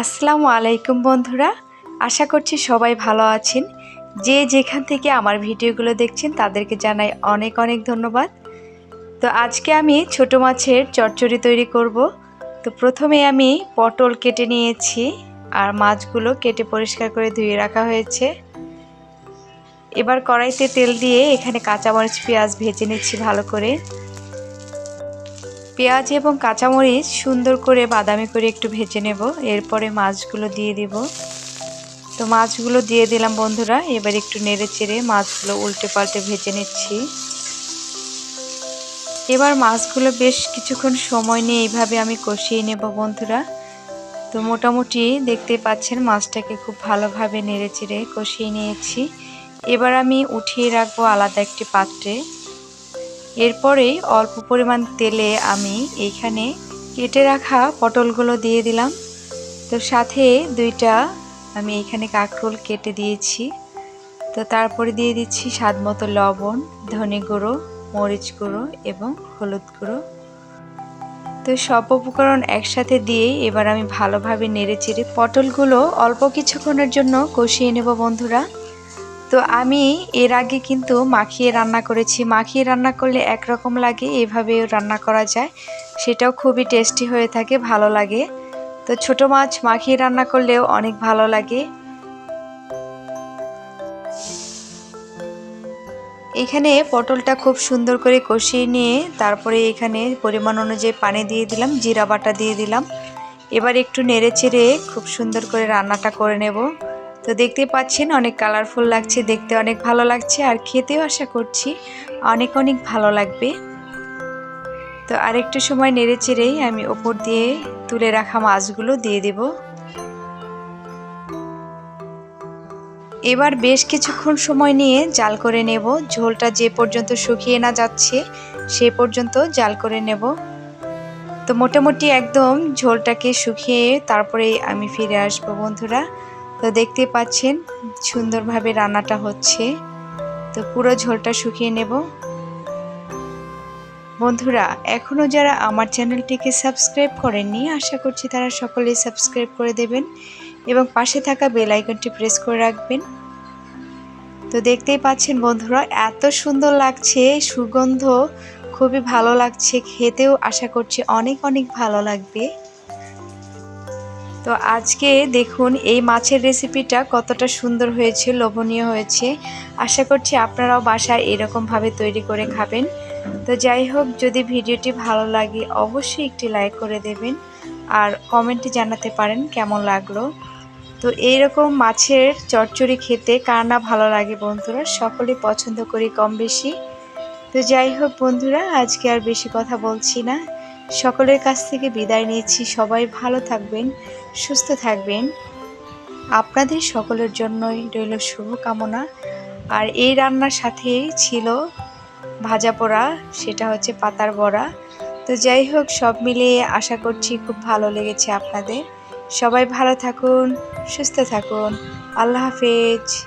আসসালামু আলাইকুম বন্ধুরা। আশা করছি সবাই ভালো আছেন। যে যেখান থেকে আমার ভিডিওগুলো দেখছেন, তাদেরকে জানাই অনেক অনেক ধন্যবাদ। তো আজকে আমি ছোট মাছের চচ্চড়ি তৈরি করব। তো প্রথমে আমি পটল কেটে নিয়েছি আর মাছগুলো কেটে পরিষ্কার করে ধুয়ে রাখা হয়েছে। এবার কড়াইতে তেল দিয়ে এখানে কাঁচামরিচ, পেঁয়াজ ভেজে নিচ্ছি ভালো করে। পেঁয়াজ এবং কাঁচামরিচ সুন্দর করে বাদামি করে একটু ভেজে নেব। এরপরে মাছগুলো দিয়ে দিব। তো মাছগুলো দিয়ে দিলাম বন্ধুরা, এবার একটু নেড়ে চেড়ে মাছগুলো উল্টে পাল্টে ভেজে নিচ্ছি। এবার মাছগুলো বেশ কিছুক্ষণ সময় নিয়ে এইভাবে আমি কষিয়ে নেব বন্ধুরা। তো মোটামুটি দেখতে পাচ্ছেন মাছটাকে খুব ভালোভাবে নেড়ে চেড়ে কষিয়ে নিয়েছি। এবার আমি উঠিয়ে রাখব আলাদা একটি পাত্রে। এরপরেই অল্প পরিমাণ তেলে আমি এইখানে কেটে রাখা পটলগুলো দিয়ে দিলাম। তো সাথে দুইটা আমি এইখানে কাঁকরোল কেটে দিয়েছি। তো তারপরে দিয়ে দিচ্ছি স্বাদ মতো লবণ, ধনে গুঁড়ো, মরিচ গুঁড়ো এবং হলুদ গুঁড়ো। তো সব উপকরণ একসাথে দিয়েই এবার আমি ভালোভাবে নেড়ে চেড়ে পটলগুলো অল্প কিছুক্ষণের জন্য কষিয়ে নেব বন্ধুরা। তো আমি এর আগে কিন্তু মাখিয়ে রান্না করেছি। মাখিয়ে রান্না করলে একরকম লাগে, এভাবেও রান্না করা যায়। সেটাও খুবই টেস্টি হয়ে থাকে, ভালো লাগে। তো ছোট মাছ মাখিয়ে রান্না করলেও অনেক ভালো লাগে। এখানে পটলটা খুব সুন্দর করে কষিয়ে নিয়ে তারপরে এখানে পরিমাণ অনুযায়ী পানি দিয়ে দিলাম, জিরা বাটা দিয়ে দিলাম। এবার একটু নেড়ে চেড়ে খুব সুন্দর করে রান্নাটা করে নেব। তো দেখতে পাচ্ছেন অনেক কালারফুল লাগছে, দেখতে অনেক ভালো লাগছে আর খেতেও আশা করছি অনেক অনেক ভালো লাগবে। তো আরেকটু সময় নেড়ে চেড়েই আমি ওপর দিয়ে তুলে রাখা মাছগুলো দিয়ে দেব। এবার বেশ কিছুক্ষণ সময় নিয়ে জাল করে নেব। ঝোলটা যে পর্যন্ত শুকিয়ে না যাচ্ছে, সে পর্যন্ত জাল করে নেব। তো মোটামুটি একদম ঝোলটাকে শুকিয়ে তারপরে আমি ফিরে আসব বন্ধুরা। তো দেখতে পাচ্ছেন সুন্দরভাবে রান্নাটা হচ্ছে। তো পুরো ঝোলটা শুকিয়ে নেব। বন্ধুরা এখনও যারা আমার চ্যানেলটিকে সাবস্ক্রাইব করেননি, আশা করছি তারা সকলেই সাবস্ক্রাইব করে দেবেন এবং পাশে থাকা বেল আইকনটি প্রেস করে রাখবেন। তো দেখতেই পাচ্ছেন বন্ধুরা, এত সুন্দর লাগছে, সুগন্ধ খুবই ভালো লাগছে, খেতেও আশা করছি অনেক অনেক ভালো লাগবে। তো আজকে দেখুন এই মাছের রেসিপিটা কতটা সুন্দর হয়েছে, লোভনীয় হয়েছে। আশা করছি আপনারাও বাসায় এরকমভাবে তৈরি করে খাবেন। তো যাই হোক, যদি ভিডিওটি ভালো লাগে অবশ্যই একটি লাইক করে দেবেন আর কমেন্টে জানাতে পারেন কেমন লাগল। তো এইরকম মাছের চচ্চড়ি খেতে কার না ভালো লাগে বন্ধুরা, সকলে পছন্দ করি কম বেশি। তো যাই হোক বন্ধুরা, আজকে আর বেশি কথা বলছি না। সকলের কাছ থেকে বিদায় নিয়েছি সবাই ভালো থাকবেন, সুস্থ থাকবেন। আপনাদের সকলের জন্যই রইল শুভকামনা। আর এই রান্নার সাথেই ছিল ভাজা পোড়া, সেটা হচ্ছে পাতার বড়া। তো যাই হোক, সব মিলিয়ে আশা করছি খুব ভালো লেগেছে আপনাদের। সবাই ভালো থাকুন, সুস্থ থাকুন। আল্লাহ হাফেজ।